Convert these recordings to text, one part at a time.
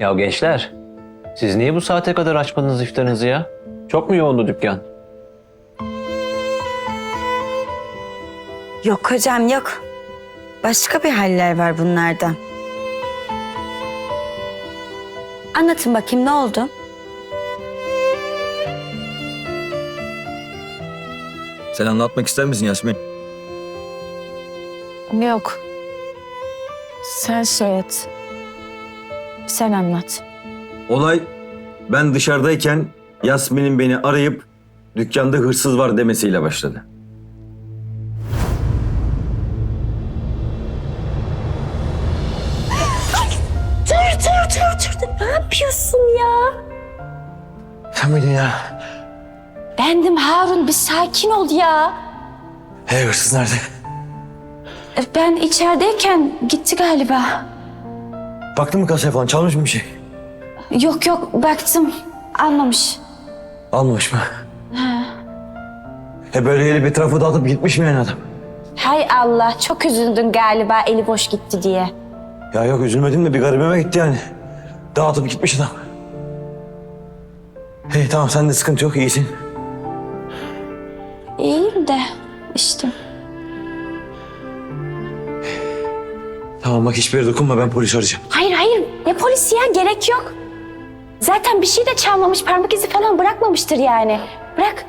Ya gençler, siz niye bu saate kadar açmadınız iftarınızı ya? Çok mu yoğundu dükkan? Yok hocam yok. Başka bir haller var bunlardan. Anlatın bakayım ne oldu? Sen anlatmak ister misin Yasmin? Yok. Sen şey et. Sen anlat. Olay ben dışarıdayken Yasmin'in beni arayıp dükkanda hırsız var demesiyle başladı. Dur dur dur dur. Ne yapıyorsun ya? Sen miydin ya? Bendim Harun bir sakin ol ya. Hey hırsız nerede? E, Ben içerideyken gitti galiba. Baktın mı kasaya falan çalmış mı bir şey? Yok yok baktım almamış. Almamış mı? He böyle gelip etrafı dağıtıp gitmiş mi yani adam? Hay Allah çok üzüldün galiba eli boş gitti diye. Ya yok üzülmedim de bir garibime gitti yani. Dağıtıp gitmiş adam. Hey tamam sende sıkıntı yok iyisin. İyiyim de işte. Tamam bak hiçbir yere dokunma ben polis arayacağım. Hayır hayır ne polisi ya gerek yok. Zaten bir şey de çalmamış parmak izi falan bırakmamıştır yani. Bırak.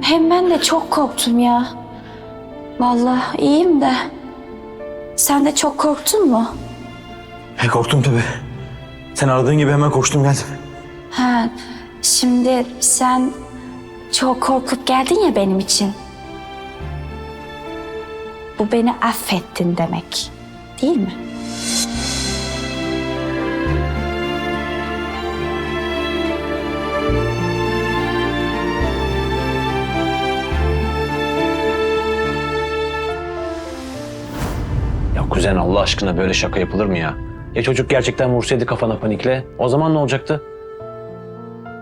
Hem ben de çok korktum ya. Vallahi iyiyim de. Sen de çok korktun mu? He korktum tabii. Sen aradığın gibi hemen koştum geldim. Ha, şimdi sen çok korkup geldin ya benim için. Bu beni affettin demek. Değil mi? Ya kuzen Allah aşkına böyle şaka yapılır mı ya? Ya çocuk gerçekten vursaydı kafana panikle, o zaman ne olacaktı?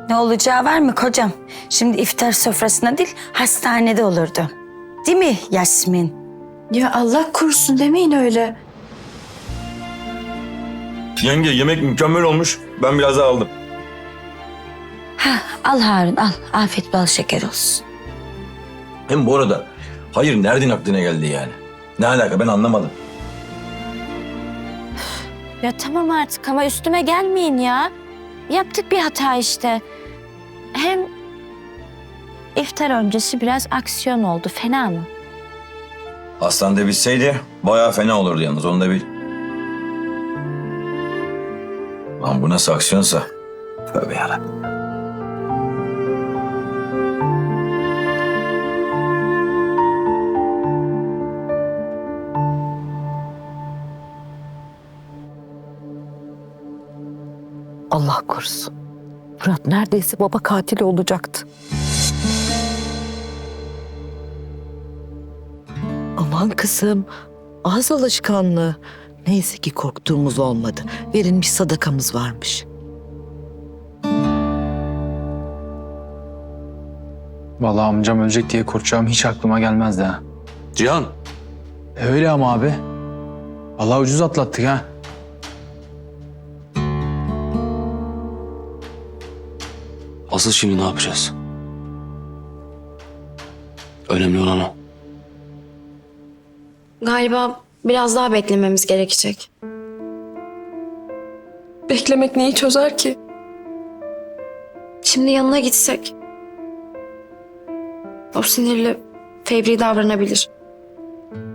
Ne olacağı var mı kocam? Şimdi iftar sofrasında değil hastanede olurdu. Değil mi Yasmin? Ya Allah korusun demeyin öyle. Yenge yemek mükemmel olmuş. Ben biraz daha aldım. Ha, al Harun al. Afiyet bal şeker olsun. Hem bu arada hayır nereden aklına geldi yani? Ne alaka ben anlamadım. Ya tamam artık ama üstüme gelmeyin ya. Yaptık bir hata işte. Hem iftar öncesi biraz aksiyon oldu. Fena mı? Hastanede bitseydi bayağı fena olurdu yalnız onu da bil. Lan bu nasıl aksiyonsa. Tövbe yarabbim. Allah korusun. Murat neredeyse baba katili olacaktı. Aman kızım, ağız alışkanlığı. Neyse ki korktuğumuz olmadı. Verilmiş sadakamız varmış. Vallahi amcam ölecek diye korkacağım hiç aklıma gelmezdi ha. Cihan, E öyle ama abi. Vallahi ucuz atlattık ha. asıl şimdi ne yapacağız? Önemli olan o. Galiba biraz daha beklememiz gerekecek. Beklemek neyi çözer ki? Şimdi yanına gitsek. O sinirli, fevri davranabilir.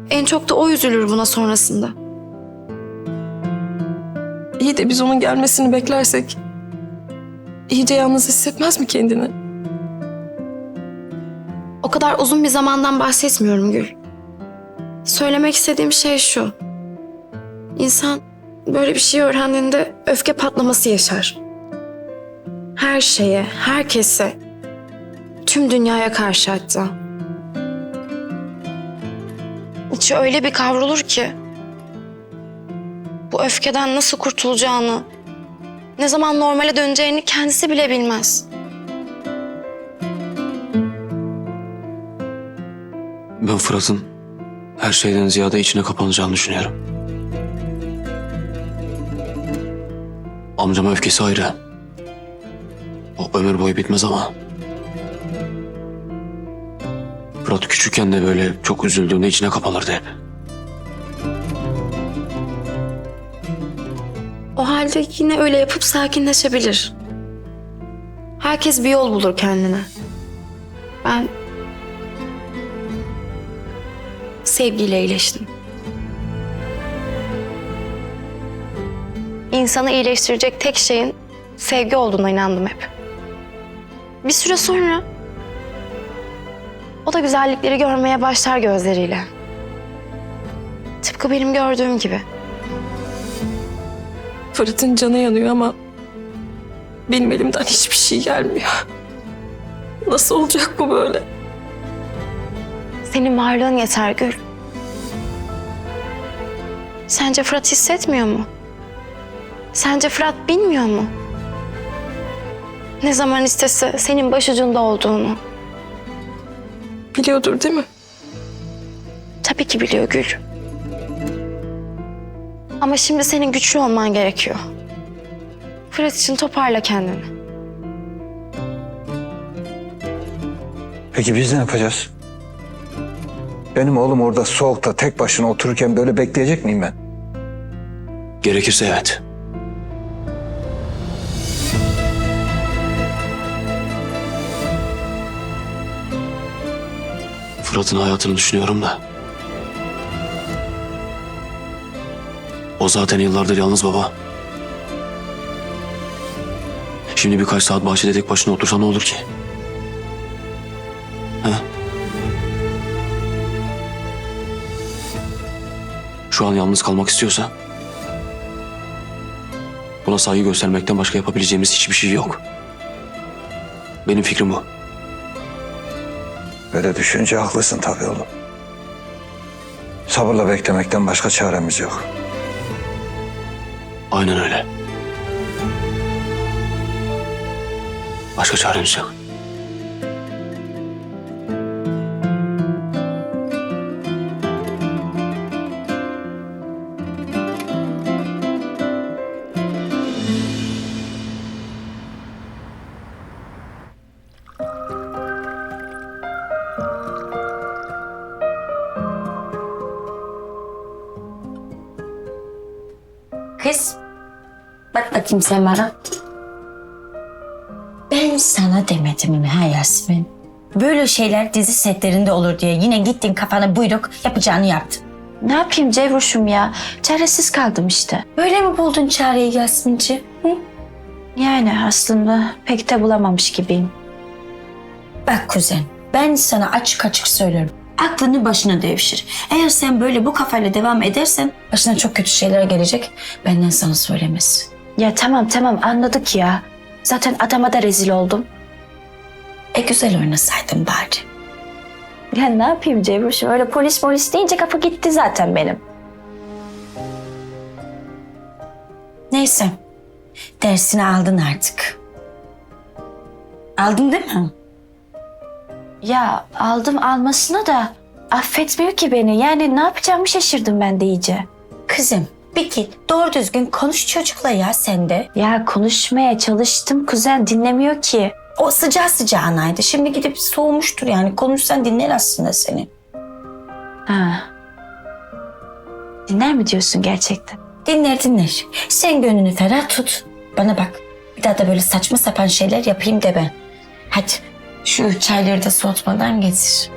En çok da o üzülür buna sonrasında. İyi de biz onun gelmesini beklersek... iyice yalnız hissetmez mi kendini? O kadar uzun bir zamandan bahsetmiyorum Gül. Söylemek istediğim şey şu. İnsan böyle bir şey öğrendiğinde öfke patlaması yaşar. Her şeye, herkese, tüm dünyaya karşı hatta. İçi öyle bir kavrulur ki bu öfkeden nasıl kurtulacağını, ne zaman normale döneceğini kendisi bile bilmez. Ben Fırat'ın her şeyden ziyade içine kapanacağını düşünüyorum. Amcama öfkesi ayrı. O ömür boyu bitmez ama. Fırat küçükken de böyle çok üzüldüğünde içine kapanırdı hep. O halde yine öyle yapıp sakinleşebilir. Herkes bir yol bulur kendine. Ben sevgiyle iyileştim. İnsanı iyileştirecek tek şeyin sevgi olduğuna inandım hep. Bir süre sonra o da güzellikleri görmeye başlar gözleriyle. Tıpkı benim gördüğüm gibi. Fırat'ın canı yanıyor ama benim elimden hiçbir şey gelmiyor. Nasıl olacak bu böyle? Senin varlığın yeter Gül. Sence Fırat hissetmiyor mu? Sence Fırat bilmiyor mu? Ne zaman istese senin başucunda olduğunu. Biliyordur değil mi? Tabii ki biliyor Gül. Ama şimdi senin güçlü olman gerekiyor. Fırat için toparla kendini. Peki biz ne yapacağız? Benim oğlum orada soğukta tek başına otururken böyle bekleyecek miyim ben? Gerekirse evet. Fırat'ın hayatını düşünüyorum da. O zaten yıllardır yalnız baba. Şimdi birkaç saat bahçede tek başına otursa ne olur ki? Şu an yalnız kalmak istiyorsa Buna saygı göstermekten başka yapabileceğimiz hiçbir şey yok. Benim fikrim bu. Böyle düşünce haklısın tabii oğlum. Sabırla beklemekten başka çaremiz yok. Aynen öyle. Başka çaremiz yok. Kız, bak bakayım sen bana. Ben sana demedim mi ha Yasmin? Böyle şeyler dizi setlerinde olur diye yine gittin kafana buyruk yapacağını yaptın. Ne yapayım Cevruş'um ya? Çaresiz kaldım işte. Böyle mi buldun çareyi Yasminci? Hı? Yani aslında pek de bulamamış gibiyim. Bak kuzen, ben sana açık açık söylüyorum. Aklını başına devşir. Eğer sen böyle bu kafayla devam edersen başına çok kötü şeyler gelecek. Benden sana söylemesi. Ya tamam tamam anladık ya. Zaten adama da rezil oldum. E güzel oynasaydın bari. Ya ne yapayım Cevruş'um? Öyle polis polis deyince kafa gitti zaten benim. Neyse. Dersini aldın artık. Aldın değil mi? Ya aldım almasına da affetmiyor ki beni. Yani ne yapacağımı şaşırdım ben de iyice. Kızım bir git doğru düzgün konuş çocukla ya sen de. Ya konuşmaya çalıştım kuzen dinlemiyor ki. O sıcağı sıcağınaydı. Şimdi gidip soğumuştur yani. Konuşsan dinler aslında seni. Ha. Dinler mi diyorsun gerçekten? Dinler dinler. Sen gönlünü ferah tut. Bana bak. Bir daha da böyle saçma sapan şeyler yapayım deme. Hadi şu çayları da soğutmadan getir.